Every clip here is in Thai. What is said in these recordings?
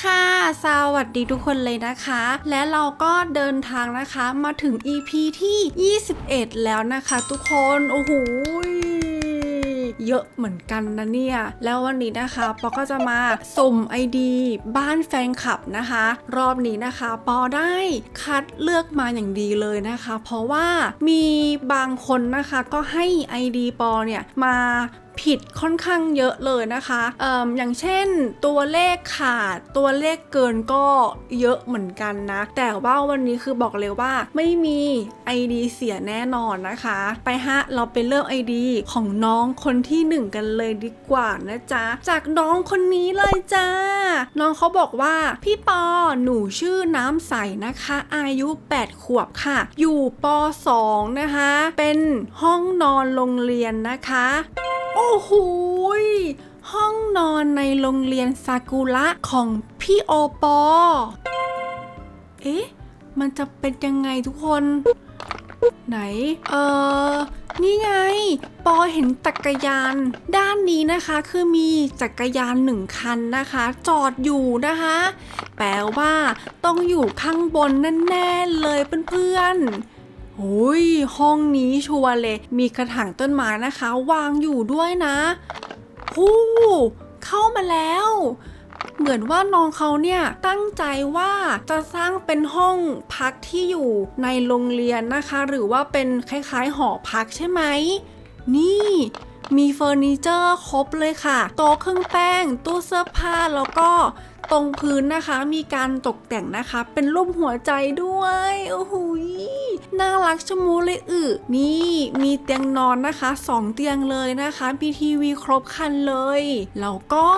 ค่ะ สวัสดีทุกคนเลยนะคะ และเราก็เดินทางนะคะมาถึง EP ที่ 21 แล้วนะคะทุกคน โอ้โหเยอะเหมือนกันนะเนี่ย แล้ววันนี้นะคะปอก็จะมาสุ่ม ID บ้านแฟนคลับนะคะ รอบนี้นะคะปอได้คัดเลือกมาอย่างดีเลยนะคะ เพราะว่ามีบางคนนะคะก็ให้ ID ปอเนี่ยมา ผิดค่อนข้างเยอะเลยนะคะออย่างเช่นตัวเลขขาดตัวเลขเกินก็เยอะเหมือนกันนะ แต่ว่าวันนี้คือบอกเลยว่าไม่มี ID เสียแน่นอนนะคะ ไปฮะเราไปเริ่ม ID ของน้องคนที่หนึ่งกันเลยดีกว่านะจ๊ะ จากน้องคนนี้เลยจ้า น้องเขาบอกว่าพี่ปอหนูชื่อน้ำใสนะคะ อายุ 8 ขวบค่ะ อยู่ป .2 นะคะ เป็นห้องนอนโรงเรียนนะคะโอ้โหห้องนอนในโรงเรียนซากุระของพี่โอปอ เอ๊ะ มันจะเป็นยังไงทุกคน ไหน เออนี่ไง ปอเห็นจักรยาน ด้านนี้นะคะคือมีจักรยานหนึ่งคันนะคะ จอดอยู่นะคะ แปลว่าต้องอยู่ข้างบนแน่ๆเลยเพื่อนๆ โอ้ยห้องนี้ชัวร์เลย มีกระถางต้นไม้นะคะ วางอยู่ด้วยนะหู้เข้ามาแล้ว เหมือนว่าน้องเขาเนี่ยตั้งใจว่าจะสร้างเป็นห้องพักที่อยู่ในโรงเรียนนะคะ หรือว่าเป็นคล้ายๆหอพักใช่ไหม นี่มีเฟอร์นิเจอร์ครบเลยค่ะ โต๊ะเครื่องแป้ง ตู้เสื้อผ้าแล้วก็ ตรงพื้นนะคะ มีการตกแต่งนะคะ เป็นรูปหัวใจด้วย โอ้โหยน่ารักชะมูเลยอึนี่มีเตียงนอนนะคะสองเตียงเลยนะคะมีทีวีครบคันเลยแล้วก็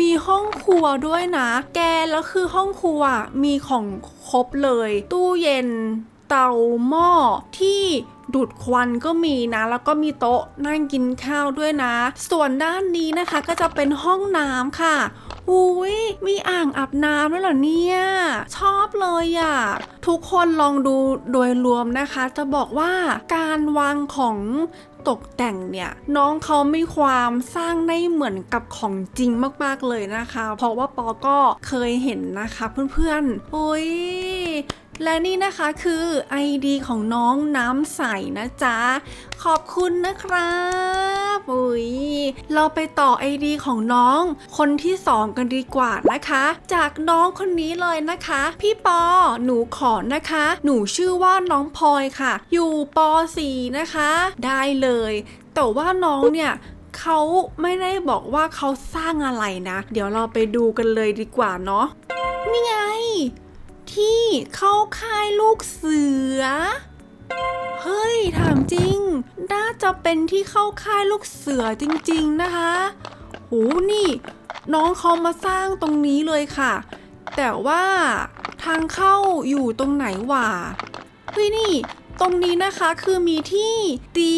มีห้องครัวด้วยนะ แกแล้วคือห้องครัวมีของครบเลย ตู้เย็นเตาหม้อที่ดูดควันก็มีนะ แล้วก็มีโต๊ะนั่งกินข้าวด้วยนะ ส่วนด้านนี้นะคะก็จะเป็นห้องน้ำค่ะอุ้ย มีอ่างอาบน้ำด้วยเหรอเนี่ย ชอบเลยอะ่ะ ทุกคนลองดูโดยรวมนะคะ จะบอกว่าการวางของตกแต่งเนี่ยน้องเขามีความสร้างได้เหมือนกับของจริงมากๆเลยนะคะ เพราะว่าปอก็เคยเห็นนะคะเพื่อนๆโอ้ย และนี่นะคะคือ ID ของน้องน้ำใสนะจ๊ะ ขอบคุณนะครับอุ้ยเราไปต่อ ID ของน้องคนที่สองกันดีกว่านะคะ จากน้องคนนี้เลยนะคะ พี่ปอหนูขอนะคะ หนูชื่อว่าน้องพลอยค่ะ อยู่ป .4 นะคะ ได้เลย แต่ว่าน้องเนี่ยเขาไม่ได้บอกว่าเขาสร้างอะไรนะ เดี๋ยวเราไปดูกันเลยดีกว่าเนาะนี่ไง ที่เข้าค่ายลูกเสือ เฮ้ย ถามจริง น่าจะเป็นที่เข้าค่ายลูกเสือจริง ๆนะคะโหนี่ น้องเขามาสร้างตรงนี้เลยค่ะ แต่ว่าทางเข้าอยู่ตรงไหนวะเฮ้ยนี่ ตรงนี้นะคะคือมีที่ตี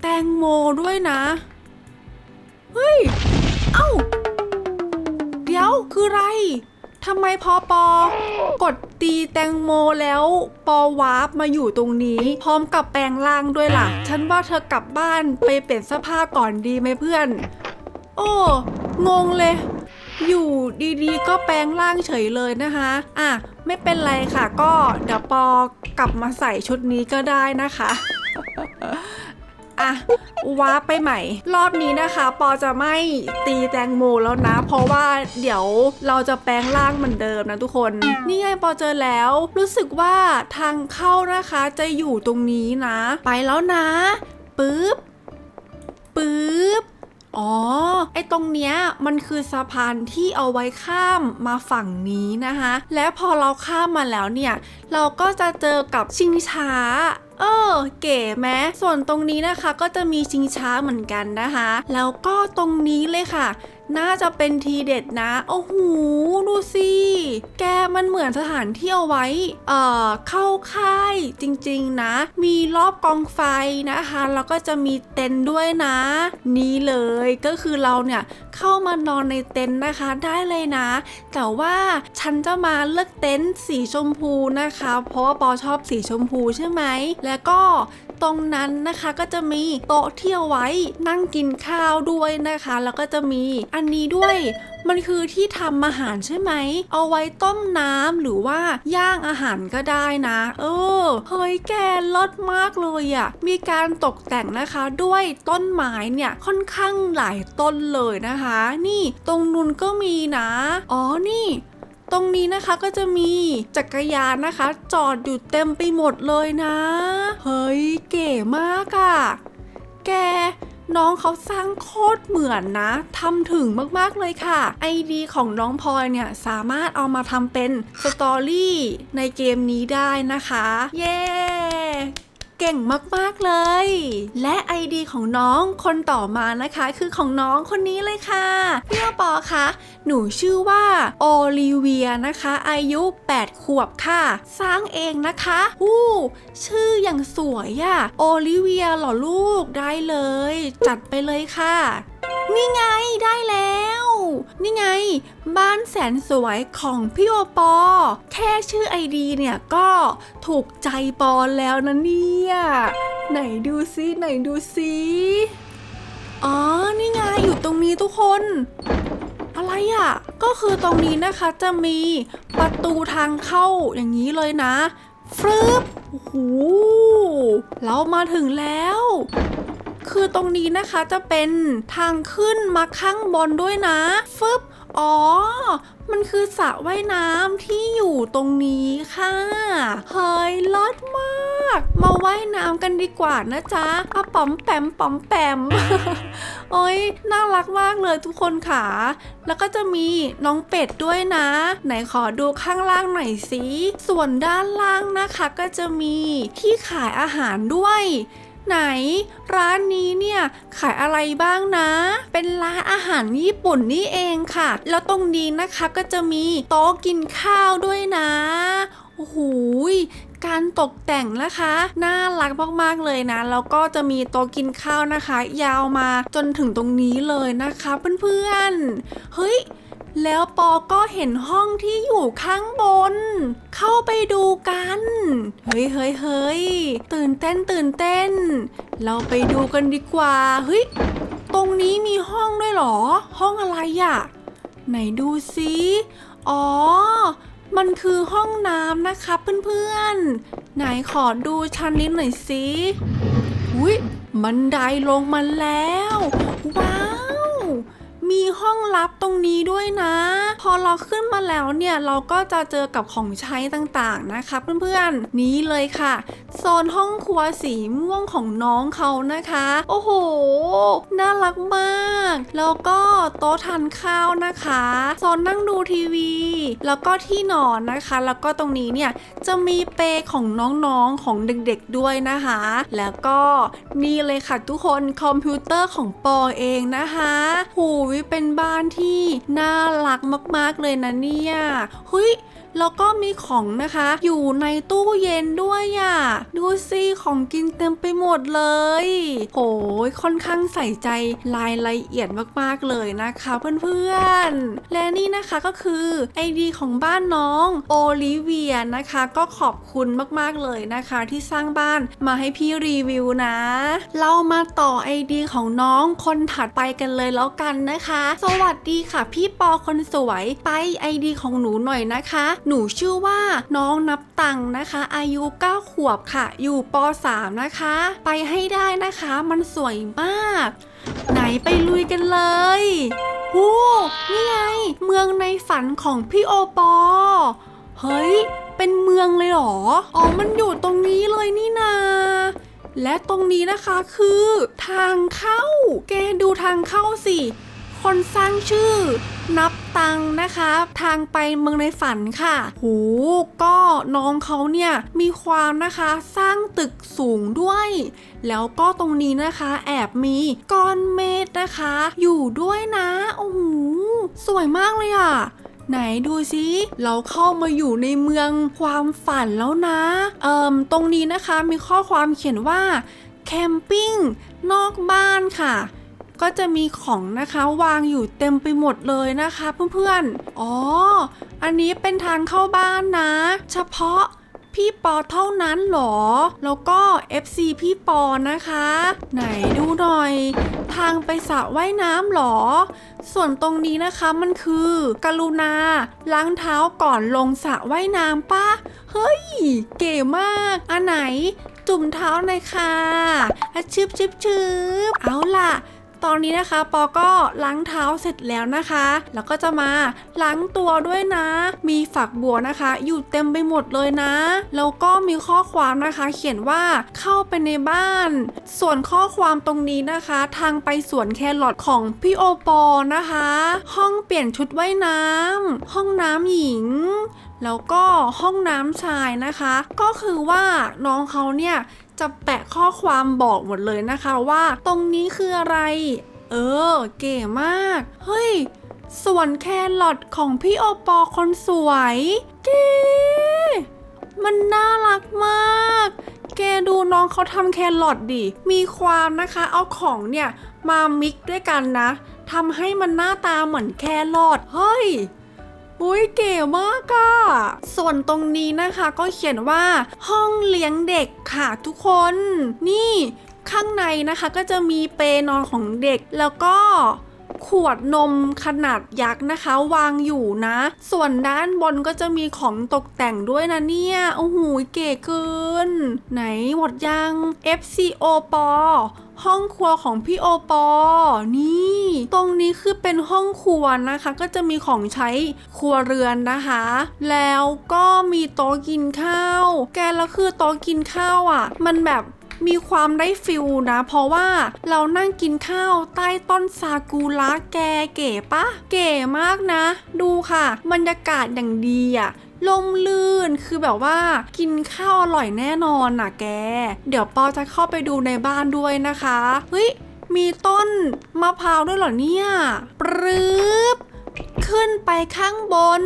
แตงโมด้วยนะ เฮ้ย เอ้า เดี๋ยวคืออะไร ทำไมพอปอกดตีแตงโมแล้ว ปอวาร์ปมาอยู่ตรงนี้ พร้อมกับแปลงร่างด้วยล่ะ ฉันว่าเธอกลับบ้านไปเปลี่ยนเสื้อผ้าก่อนดีไหมเพื่อน โอ้งงเลย อยู่ดีๆ ก็แปลงร่างเฉยเลยนะคะ อะ ไม่เป็นไรค่ะ ก็เดี๋ยวปอกลับมาใส่ชุดนี้ก็ได้นะคะ อะว้าไปใหม่ รอบนี้นะคะ ปอจะไม่ตีแตงโมแล้วนะ เพราะว่าเดี๋ยวเราจะแปลงร่างเหมือนเดิมนะทุกคน นี่ไงปอเจอแล้ว รู้สึกว่าทางเข้านะคะจะอยู่ตรงนี้นะ ไปแล้วนะปึ๊บปึ๊บอ๋อ ไอตรงเนี้ยมันคือสะพานที่เอาไว้ข้ามมาฝั่งนี้นะคะ และพอเราข้ามมาแล้วเนี่ย เราก็จะเจอกับชิงช้า เออเก๋แม้ส่วนตรงนี้นะคะก็จะมีชิงช้าเหมือนกันนะคะ แล้วก็ตรงนี้เลยค่ะ น่าจะเป็นทีเด็ดนะ โอ้โห ดูสิ แกมันเหมือนสถานที่เอาไว้ เอ่อ เข้าค่ายจริงๆนะ มีรอบกองไฟนะคะ แล้วก็จะมีเต็นท์ด้วยนะ นี่เลย ก็คือเราเนี่ยเข้ามานอนในเต็นท์นะคะ ได้เลยนะ แต่ว่าฉันจะมาเลือกเต็นท์สีชมพูนะคะ เพราะว่าปอชอบสีชมพูใช่ไหม แล้วก็ตรงนั้นนะคะก็จะมีโต๊ะเที่เอาไว้นั่งกินข้าวด้วยนะคะ แล้วก็จะมีอันนี้ด้วยมันคือที่ทำอาหารใช่ไหม เอาไว้ต้มน้ำหรือว่าย่างอาหารก็ได้นะ เออ เฮ้ยแกลดมากเลยอะ่ะ มีการตกแต่งนะคะด้วยต้นไม้เนี่ยค่อนข้างหลายต้นเลยนะคะ นี่ตรงนู้นก็มีนะ อ๋อนี่ ตรงนี้นะคะก็จะมีจักรยานนะคะ จอดอยู่เต็มไปหมดเลยนะ เฮ้ยเก๋มากอะ่ะ แกน้องเขาสร้างโคตรเหมือนนะทำถึงมากๆเลยค่ะ ไอดีของน้องพลอยเนี่ย สามารถเอามาทำเป็นสตอรี่ในเกมนี้ได้นะคะ เย้ ก่งมากๆเลย และ ID ของน้องคนต่อมานะคะคือของน้องคนนี้เลยค่ะ พี่อปอคะหนูชื่อว่าโอลิเวียนะคะ อายุ 8 ขวบค่ะ สร้างเองนะคะอู้ชื่ออย่างสวยอะโอลิเวียเหรอลูกได้เลย จัดไปเลยค่ะ นี่ไงได้แล้ว นี่ไง บ้านแสนสวยของพี่โอปอ แค่ชื่อไอดีเนี่ยก็ถูกใจปอแล้วนะเนี่ย ไหนดูซิไหนดูซิอ๋อ นี่ไงอยู่ตรงนี้ทุกคน อะไรอะ่ะ ก็คือตรงนี้นะคะจะมีประตูทางเข้าอย่างนี้เลยนะฟรึบโอ้โหเรามาถึงแล้ว คือตรงนี้นะคะจะเป็นทางขึ้นมาข้างบนด้วยนะ ฟึบ อ๋อ มันคือสระว่ายน้ำที่อยู่ตรงนี้ค่ะ เฮ้ยลดมาก มาว่ายน้ำกันดีกว่านะจ๊ะอะป๋อมแปมป๋อมแปม โอ้ยน่ารักมากเลยทุกคนค่ะ แล้วก็จะมีน้องเป็ดด้วยนะ ไหนขอดูข้างล่างหน่อยสิ ส่วนด้านล่างนะคะก็จะมีที่ขายอาหารด้วย ไหน ร้านนี้เนี่ยขายอะไรบ้างนะ เป็นร้านอาหารญี่ปุ่นนี่เองค่ะ แล้วตรงนี้นะคะก็จะมีโต๊ะกินข้าวด้วยนะโอ้โหยการตกแต่งนะคะน่ารักมากๆเลยนะแล้วก็จะมีโต๊ะกินข้าวนะคะ ยาวมาจนถึงตรงนี้เลยนะคะ เพื่อนๆเฮ้ย แล้วปอก็เห็นห้องที่อยู่ข้างบน เข้าไปดูกัน เฮ้ยเฮ้ยเฮ้ยตื่นเต้นตื่นเต้น เราไปดูกันดีกว่า เฮ้ย ตรงนี้มีห้องด้วยเหรอ ห้องอะไรอะไหนดูซิอ๋อ มันคือห้องน้ำนะคะเพื่อนๆ ไหนขอดูชั้นนี้หน่อยสิอุ้ยบันไดลงมาแล้ว ว้าว มีห้องลับตรงนี้ด้วยนะ พอเราขึ้นมาแล้วเนี่ยเราก็จะเจอกับของใช้ต่างๆนะคะเพื่อนๆนี้เลยค่ะ โซนห้องครัวสีม่วงของน้องเขานะคะ โอ้โห น่ารักมาก แล้วก็โต๊ะทานข้าวนะคะโซนนั่งดูทีวี แล้วก็ที่นอนนะคะ แล้วก็ตรงนี้เนี่ยจะมีเปของน้องๆของเด็กๆด้วยนะคะ แล้วก็นี่เลยค่ะทุกคนคอมพิวเตอร์ของปอเองนะคะหูยเป็นบ้านที่น่ารักมากๆเลยนะเนี่ยเฮ้ย แล้วก็มีของนะคะ อยู่ในตู้เย็นด้วยอะ่ะ ดูสิของกินเต็มไปหมดเลย โหยค่อนข้างใส่ใจรายละเอียดมากๆเลยนะคะเพื่อนๆ และนี่นะคะก็คือไอดีของบ้านน้องโอลิเวียนะคะ ก็ขอบคุณมากๆเลยนะคะ ที่สร้างบ้านมาให้พี่รีวิวนะ เรามาต่อไอดีของน้องคนถัดไปกันเลยแล้วกันนะคะ สวัสดีค่ะพี่ปอคนสวยไปไอดีของหนูหน่อยนะคะหนูชื่อว่าน้องนับตังนะคะ อายุ 9 ขวบค่ะ อยู่ป .3 นะคะ ไปให้ได้นะคะ มันสวยมาก ไหนไปลุยกันเลยโอ้นี่ไง เมืองในฝันของพี่โอปอ เฮ้ย เป็นเมืองเลยหรอ อ๋อ มันอยู่ตรงนี้เลยนี่นาและตรงนี้นะคะคือทางเข้า แกดูทางเข้าสิ คนสร้างชื่อ ตังนะคะ ทางไปเมืองในฝันค่ะหูก็น้องเขาเนี่ยมีความนะคะสร้างตึกสูงด้วย แล้วก็ตรงนี้นะคะแอบมีก้อนเมฆนะคะ อยู่ด้วยนะโอ้โหสวยมากเลยอะไหนดูซิเราเข้ามาอยู่ในเมืองความฝันแล้วนะ เอ่มตรงนี้นะคะมีข้อความเขียนว่าแคมปิ้งนอกบ้านค่ะ ก็จะมีของนะคะวางอยู่เต็มไปหมดเลยนะคะเพื่อนๆ อ๋อ อันนี้เป็นทางเข้าบ้านนะ เฉพาะพี่ปอเท่านั้นหรอ แล้วก็ FC พี่ปอนะคะ ไหนดูหน่อย ทางไปสระว่ายน้ำหรอ ส่วนตรงนี้นะคะมันคือ กรุณา ล้างเท้าก่อนลงสระว่ายน้ำปะเฮ้ย เก๋มาก อันไหน จุ่มเท้าหน่อยค่ะชึบชึบชึบเอาล่ะ ตอนนี้นะคะปอก็ล้างเท้าเสร็จแล้วนะคะ แล้วก็จะมาล้างตัวด้วยนะ มีฝักบัวนะคะ อยู่เต็มไปหมดเลยนะ แล้วก็มีข้อความนะคะ เขียนว่าเข้าไปในบ้าน ส่วนข้อความตรงนี้นะคะ ทางไปสวนแครอทของพี่โอปอนะคะ ห้องเปลี่ยนชุดว่ายน้ำห้องน้ำหญิงแล้วก็ห้องน้ำชายนะคะ ก็คือว่าน้องเขาเนี่ย จะแปะข้อความบอกหมดเลยนะคะว่า ตรงนี้คืออะไร เออ เก๋มาก เฮ้ยส่วนแครอทของพี่โอปอคนสวยเก๋มันน่ารักมาก แกดูน้องเขาทำแครอทดิ มีความนะคะ เอาของเนี่ย มามิกด้วยกันนะทำให้มันหน้าตาเหมือนแครอท เฮ้ย อุ้ยเก๋มากอะส่วนตรงนี้นะคะก็เขียนว่าห้องเลี้ยงเด็กค่ะทุกคน นี่ข้างในนะคะก็จะมีเปนอนของเด็กแล้วก็ ขวดนมขนาดยักษ์นะคะ วางอยู่นะ ส่วนด้านบนก็จะมีของตกแต่งด้วยนะเนี่ยโอ้โหเก๋เกิน ไหนหมดยัง FCO ปอห้องครัวของพี่โอปอ นี่ ตรงนี้คือเป็นห้องครัวนะคะ ก็จะมีของใช้ครัวเรือนนะคะ แล้วก็มีโต๊ะกินข้าว แกแล้วคือโต๊ะกินข้าวอะ มันแบบ มีความได้ฟิลนะ เพราะว่าเรานั่งกินข้าวใต้ต้นซากุระแกเก๋ปะ เก๋มากนะ ดูค่ะบรรยากาศอย่างดีอะลมลื่นคือแบบว่ากินข้าวอร่อยแน่นอนน่ะแก เดี๋ยวปอจะเข้าไปดูในบ้านด้วยนะคะเฮ้ยมีต้นมะพร้าวด้วยเหรอเนี่ยปรึบขึ้นไปข้างบน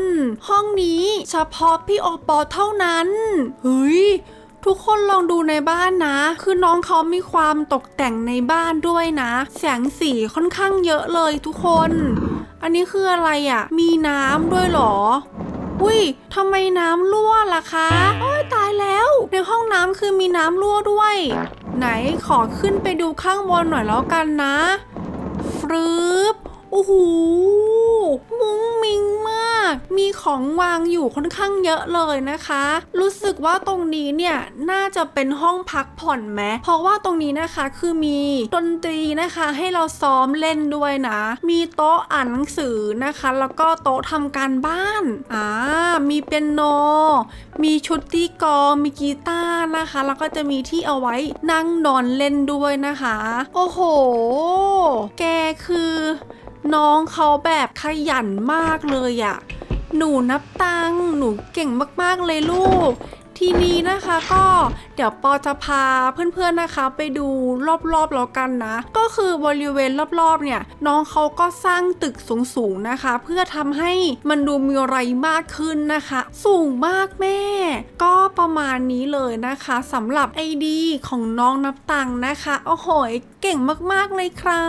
ห้องนี้เฉพาะพี่โอปอเท่านั้นเฮ้ย ทุกคนลองดูในบ้านนะ คือน้องเขามีความตกแต่งในบ้านด้วยนะ แสงสีค่อนข้างเยอะเลยทุกคน อันนี้คืออะไรอะ่ะ มีน้ำด้วยหรอ อุ้ยทำไมน้ำรั่วล่ะคะโอ้ยตายแล้ว ในห้องน้ำคือมีน้ำรั่วด้วย ไหนขอขึ้นไปดูข้างบนหน่อยแล้วกันนะฟรึบ โอ้โหมุ้งมิงมาก มีของวางอยู่ค่อนข้างเยอะเลยนะคะ รู้สึกว่าตรงนี้เนี่ยน่าจะเป็นห้องพักผ่อนไหมเพราะว่าตรงนี้นะคะคือมีดนตรีนะคะให้เราซ้อมเล่นด้วยนะ มีโต๊ะอ่านหนังสือนะคะ แล้วก็โต๊ะทำการบ้านอ่ามีเปียโน มีชุดตีกลองมีกีตาร์นะคะ แล้วก็จะมีที่เอาไว้นั่งนอนเล่นด้วยนะคะ โอ้โห แกคือ น้องเขาแบบขยันมากเลยอะหนูนับตังค์หนูเก่งมากๆเลยลูก ทีนี้นะคะก็เดี๋ยวปอจะพาเพื่อนๆนะคะไปดูรอบๆแล้วกันนะ ก็คือบริเวณรอบๆเนี่ยน้องเขาก็สร้างตึกสูงๆนะคะ เพื่อทำให้มันดูมีอะไรมากขึ้นนะคะ สูงมากแม่ ก็ประมาณนี้เลยนะคะสำหรับไอดีของน้องนับตังค์นะคะโอ้โหเก่งมากๆเลยครั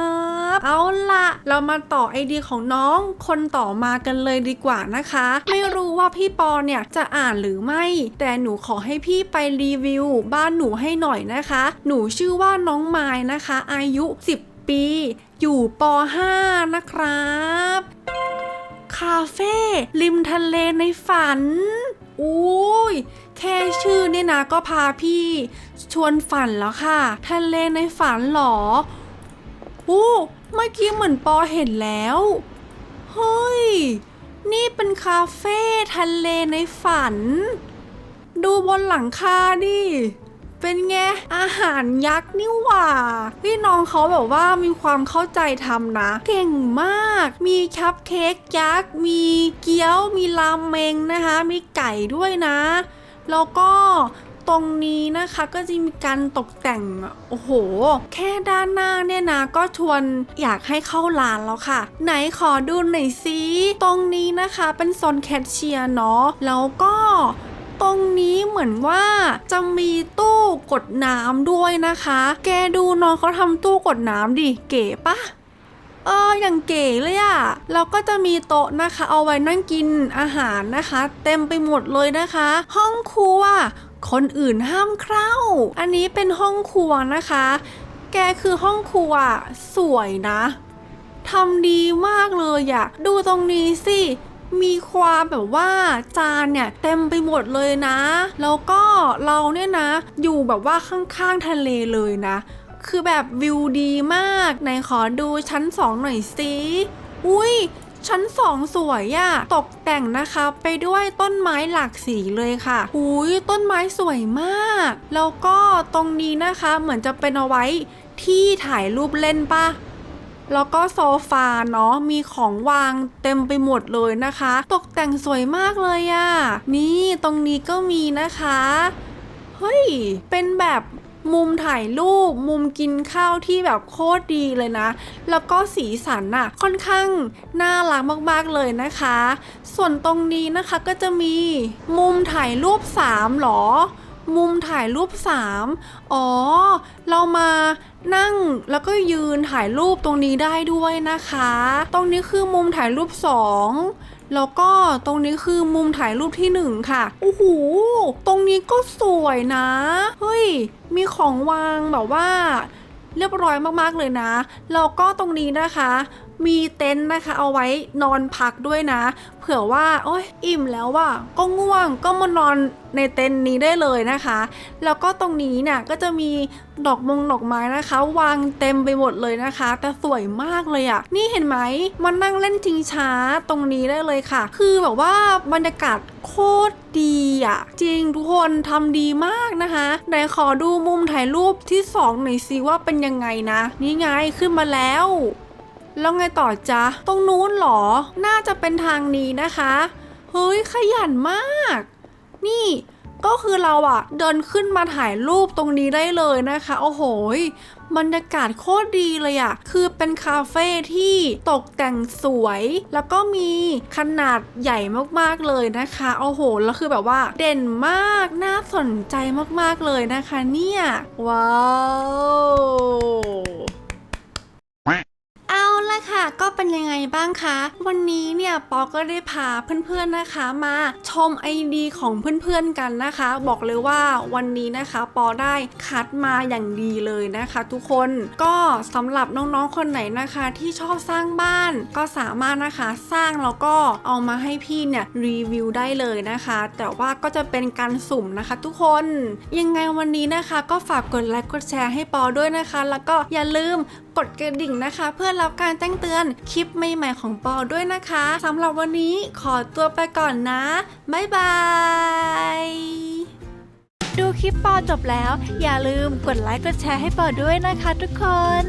บ เอาละเรามาต่อไอดีของน้องคนต่อมากันเลยดีกว่านะคะ ไม่รู้ว่าพี่ปอเนี่ยจะอ่านหรือไม่ แต่หนูขอให้พี่ไปรีวิว บ้านหนูให้หน่อยนะคะ หนูชื่อว่าน้องไม้นะคะ อายุ 10 ปี อยู่ป .5 นะครับคาเฟ่ริมทะเลในฝัน อุ้ยแค่ชื่อเนี่ยนะก็พาพี่ชวนฝันแล้วค่ะ ทะเลในฝันหรออู้เมื่อกี้เหมือนปอเห็นแล้ว เฮ้ย นี่เป็นคาเฟ่ทะเลในฝัน บนหลังคาดิเป็นไงอาหารยักษ์นี่หว่าพี่น้องเขาแบบว่ามีความเข้าใจทำนะ เก่งมาก มีคัพเค้กยักษ์มีเกี๊ยวมีรามเมงนะคะ มีไก่ด้วยนะ แล้วก็ตรงนี้นะคะก็จะมีการตกแต่งโอ้โห แค่ด้านหน้าเนี่ยนะ ก็ชวนอยากให้เข้าร้านแล้วค่ะ ไหนขอดูหน่อยสิตรงนี้นะคะเป็นโซนแคชเชียร์เนาะแล้วก็ ตรงนี้เหมือนว่าจะมีตู้กดน้ำด้วยนะคะ แกดูน้องเขาทำตู้กดน้ำดิ เก๋ปะเอออย่างเก๋เลยอะแล้วก็จะมีโต๊ะนะคะ เอาไว้นั่งกินอาหารนะคะ เต็มไปหมดเลยนะคะ ห้องครัว คนอื่นห้ามเข้า อันนี้เป็นห้องครัวนะคะ แกคือห้องครัวสวยนะทำดีมากเลยอะดูตรงนี้สิ มีความแบบว่าจานเนี่ยเต็มไปหมดเลยนะ แล้วก็เราเนี่ยนะ อยู่แบบว่าข้างๆทะเลเลยนะ คือแบบวิวดีมากไหนขอดูชั้นสองหน่อยสิอุ้ยชั้นสองสวยอะตกแต่งนะคะไปด้วยต้นไม้หลากสีเลยค่ะอุ้ยต้นไม้สวยมาก แล้วก็ตรงนี้นะคะเหมือนจะเป็นเอาไว้ที่ถ่ายรูปเล่นปะ แล้วก็โซฟาเนาะมีของวางเต็มไปหมดเลยนะคะ ตกแต่งสวยมากเลยอะ่ะ นี่ตรงนี้ก็มีนะคะ เฮ้ย เป็นแบบมุมถ่ายรูป มุมกินข้าวที่แบบโคตรดีเลยนะ แล้วก็สีสันน่ะ ค่อนข้างน่ารักมากๆเลยนะคะ ส่วนตรงนี้นะคะก็จะมีมุมถ่ายรูป3หรอ มุมถ่ายรูป 3 อ๋อ เรามานั่งแล้วก็ยืนถ่ายรูปตรงนี้ได้ด้วยนะคะ ตรงนี้คือมุมถ่ายรูป 2 แล้วก็ตรงนี้คือมุมถ่ายรูปที่ 1 ค่ะ โอ้โห ตรงนี้ก็สวยนะ เฮ้ย มีของวางแบบว่าเรียบร้อยมากๆเลยนะ แล้วก็ตรงนี้นะคะ มีเต็นท์นะคะ เอาไว้นอนพักด้วยนะ เผื่อว่าโอ้ยอิ่มแล้วว่ะก็ง่วงก็มานอนในเต็นท์นี้ได้เลยนะคะ แล้วก็ตรงนี้เนี่ยก็จะมีดอกมงดอกไม้นะคะ วางเต็มไปหมดเลยนะคะ แต่สวยมากเลยอะ่ะนี่เห็นไหมมันนั่งเล่นชิงช้าตรงนี้ได้เลยค่ะ คือแบบว่าบรรยากาศโคตรดีอะ่ะจริงทุกคนทำดีมากนะคะไหนขอดูมุมถ่ายรูปที่สองหน่อยสิว่าเป็นยังไงนะ นี่ไงขึ้นมาแล้ว แล้วไงต่อจ๊ะ ตรงนู้นเหรอ น่าจะเป็นทางนี้นะคะ เฮ้ย ขยันมาก นี่ก็คือเราอะเดินขึ้นมาถ่ายรูปตรงนี้ได้เลยนะคะ โอ้โหยบรรยากาศโคตรดีเลยอะคือเป็นคาเฟ่ที่ตกแต่งสวย แล้วก็มีขนาดใหญ่มากๆเลยนะคะ โอ้โห แล้วคือแบบว่าเด่นมาก น่าสนใจมากๆเลยนะคะเนี่ย ว้าว ละค่ะ ก็เป็นยังไงบ้างคะ วันนี้เนี่ยปอก็ได้พาเพื่อนๆนะคะ มาชมไอดีของเพื่อนๆกันนะคะ บอกเลยว่าวันนี้นะคะ ปอได้คัดมาอย่างดีเลยนะคะ ทุกคนก็สำหรับน้องๆคนไหนนะคะ ที่ชอบสร้างบ้านก็สามารถนะคะสร้างแล้วก็เอามาให้พี่เนี่ยรีวิวได้เลยนะคะ แต่ว่าก็จะเป็นการสุ่มนะคะ ทุกคนยังไงวันนี้นะคะ ก็ฝากกดไลค์กดแชร์ให้ปอด้วยนะคะ แล้วก็อย่าลืมกดกระดิ่งนะคะ เพื่อรับการแจ้งเตือนคลิปใหม่ๆของปอด้วยนะคะสำหรับวันนี้ขอตัวไปก่อนนะ บ๊ายบาย ดูคลิปปอจบแล้ว อย่าลืมกดไลค์กดแชร์ให้ปอด้วยนะคะทุกคน